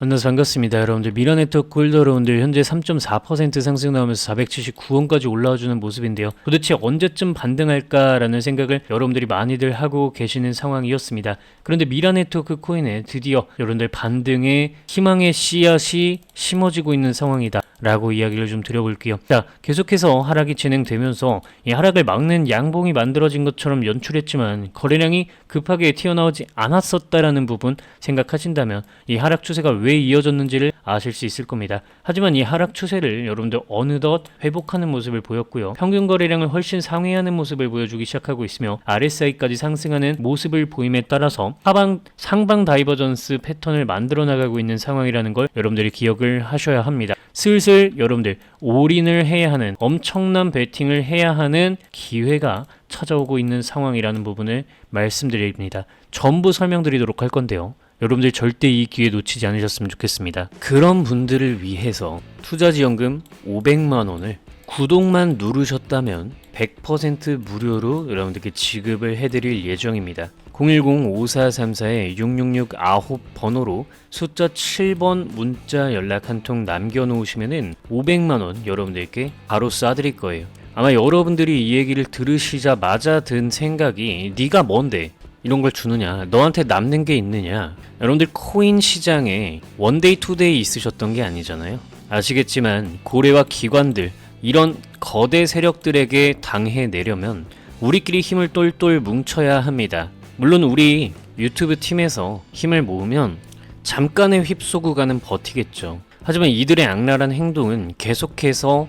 만나서 반갑습니다. 여러분들 미라네트워크 골더러운들 현재 3.4% 상승 나오면서 479원까지 올라와주는 모습인데요. 도대체 언제쯤 반등할까라는 생각을 여러분들이 많이들 하고 계시는 상황이었습니다. 그런데 미라네트워크 코인에 드디어 여러분들 반등의 희망의 씨앗이 심어지고 있는 상황이다. 라고 이야기를 좀 드려볼게요. 자, 계속해서 하락이 진행되면서 이 하락을 막는 양봉이 만들어진 것처럼 연출했지만 거래량이 급하게 튀어나오지 않았었다라는 부분 생각하신다면 이 하락 추세가 왜 이어졌는지를 아실 수 있을 겁니다. 하지만 이 하락 추세를 여러분들 어느덧 회복하는 모습을 보였고요. 평균 거래량을 훨씬 상회하는 모습을 보여주기 시작하고 있으며 RSI까지 상승하는 모습을 보임에 따라서 하방 상방 다이버전스 패턴을 만들어 나가고 있는 상황이라는 걸 여러분들이 기억을 하셔야 합니다. 슬슬 여러분들 올인을 해야 하는 엄청난 베팅을 해야 하는 기회가 찾아오고 있는 상황이라는 부분을 말씀드립니다. 전부 설명드리도록 할 건데요. 여러분들 절대 이 기회 놓치지 않으셨으면 좋겠습니다. 그런 분들을 위해서 투자지원금 500만 원을 구독만 누르셨다면 100% 무료로 여러분들께 지급을 해드릴 예정입니다. 010-5434-6669 번호로 숫자 7번 문자 연락 한 통 남겨놓으시면은 500만원 여러분들께 바로 쏴드릴 거예요. 아마 여러분들이 이 얘기를 들으시자마자 든 생각이 네가 뭔데 이런 걸 주느냐 너한테 남는 게 있느냐. 여러분들 코인 시장에 원데이 투데이 있으셨던 게 아니잖아요. 아시겠지만 고래와 기관들 이런 거대 세력들에게 당해내려면 우리끼리 힘을 똘똘 뭉쳐야 합니다. 물론 우리 유튜브 팀에서 힘을 모으면 잠깐의 휩쏘구가는 버티겠죠. 하지만 이들의 악랄한 행동은 계속해서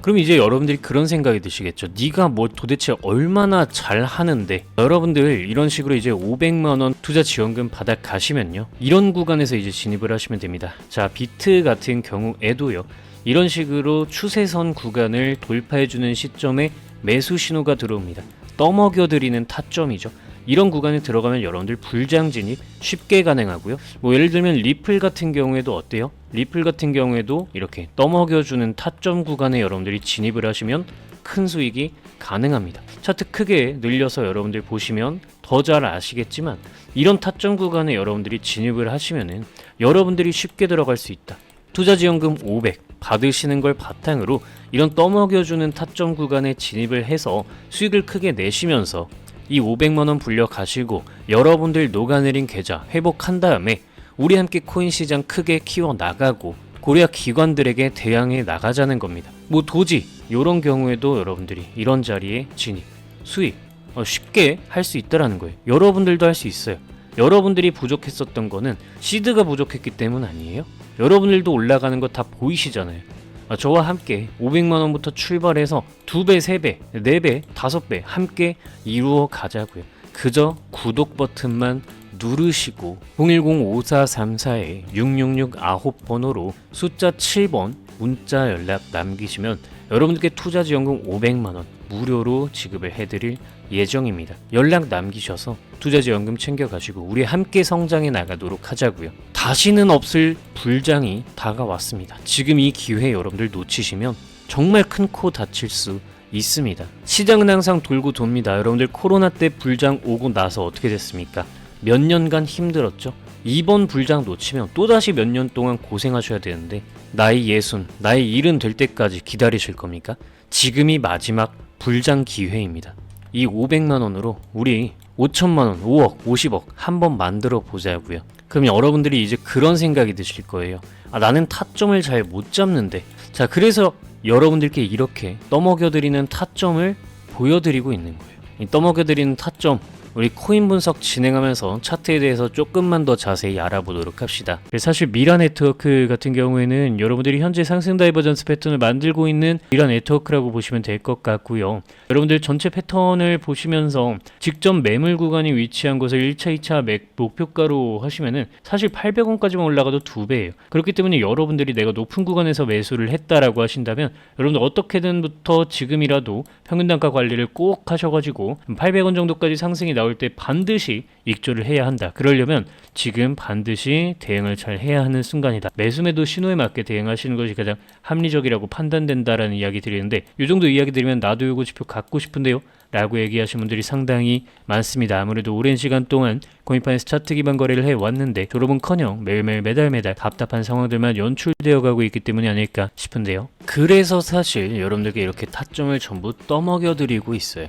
그럼 이제 여러분들이 그런 생각이 드시겠죠. 네가 뭐 도대체 얼마나 잘 하는데 여러분들 이런 식으로 이제 500만 원 투자 지원금 받아 가시면요. 이런 구간에서 이제 진입을 하시면 됩니다. 자, 비트 같은 경우에도요. 이런 식으로 추세선 구간을 돌파해 주는 시점에 매수 신호가 들어옵니다. 떠먹여 드리는 타점이죠. 이런 구간에 들어가면 여러분들 불장 진입 쉽게 가능하고요. 뭐 예를 들면 리플 같은 경우에도 어때요? 리플 같은 경우에도 이렇게 떠먹여주는 타점 구간에 여러분들이 진입을 하시면 큰 수익이 가능합니다. 차트 크게 늘려서 여러분들 보시면 더 잘 아시겠지만 이런 타점 구간에 여러분들이 진입을 하시면은 여러분들이 쉽게 들어갈 수 있다. 투자 지원금 500 받으시는 걸 바탕으로 이런 떠먹여주는 타점 구간에 진입을 해서 수익을 크게 내시면서 이 500만 원 불려 가시고 여러분들 녹아내린 계좌 회복한 다음에 우리 함께 코인 시장 크게 키워 나가고 고려 기관들에게 대항해 나가자는 겁니다. 뭐 도지 이런 경우에도 여러분들이 이런 자리에 진입 수익 어, 쉽게 할 수 있다라는 거예요. 여러분들도 할 수 있어요. 여러분들이 부족했었던 거는 시드가 부족했기 때문 아니에요? 여러분들도 올라가는 거 다 보이시잖아요. 아, 저와 함께 500만 원부터 출발해서 2배, 3배, 4배, 5배 함께 이루어 가자고요. 그저 구독 버튼만 누르시고 010-5434-6669번호로 숫자 7번 문자 연락 남기시면 여러분들께 투자 지원금 500만 원 무료로 지급을 해드릴 예정입니다. 연락 남기셔서 투자 지원금 챙겨가시고 우리 함께 성장해 나가도록 하자고요. 다시는 없을 불장이 다가왔습니다. 지금 이 기회 여러분들 놓치시면 정말 큰 코 다칠 수 있습니다. 시장은 항상 돌고 돕니다. 여러분들 코로나 때 불장 오고 나서 어떻게 됐습니까? 몇 년간 힘들었죠. 이번 불장 놓치면 또다시 몇 년 동안 고생하셔야 되는데 나이 예순, 나이 일은 될 때까지 기다리실 겁니까? 지금이 마지막 불장 기회입니다. 이 500만 원으로 우리 5천만 원, 5억, 50억 한번 만들어 보자고요. 그럼 여러분들이 이제 그런 생각이 드실 거예요. 아, 나는 타점을 잘 못 잡는데. 자, 그래서 여러분들께 이렇게 떠먹여 드리는 타점을 보여드리고 있는 거예요. 이 떠먹여 드리는 타점 우리 코인 분석 진행하면서 차트에 대해서 조금만 더 자세히 알아보도록 합시다. 사실 미라 네트워크 같은 경우에는 여러분들이 현재 상승 다이버전스 패턴을 만들고 있는 미라 네트워크라고 보시면 될 것 같고요. 여러분들 전체 패턴을 보시면서 직접 매물 구간이 위치한 곳을 1차, 2차 맥, 목표가로 하시면은 사실 800원까지만 올라가도 두 배예요. 그렇기 때문에 여러분들이 내가 높은 구간에서 매수를 했다라고 하신다면 여러분들 어떻게든부터 지금이라도 평균 단가 관리를 꼭 하셔가지고 800원 정도까지 상승이 나올 때 반드시 익조를 해야 한다. 그러려면 지금 반드시 대응을 잘 해야 하는 순간이다. 매수매도 신호에 맞게 대응하시는 것이 가장 합리적이라고 판단된다라는 이야기 드리는데 이 정도 이야기 드리면 나도 요거 지표 갖고 싶은데요. 라고 얘기하시는 분들이 상당히 많습니다. 아무래도 오랜 시간 동안 코인판에서 차트 기반 거래를 해왔는데 졸업은커녕 매일매일 매달 매달 답답한 상황들만 연출되어 가고 있기 때문이 아닐까 싶은데요. 그래서 사실 여러분들께 이렇게 타점을 전부 떠먹여 드리고 있어요.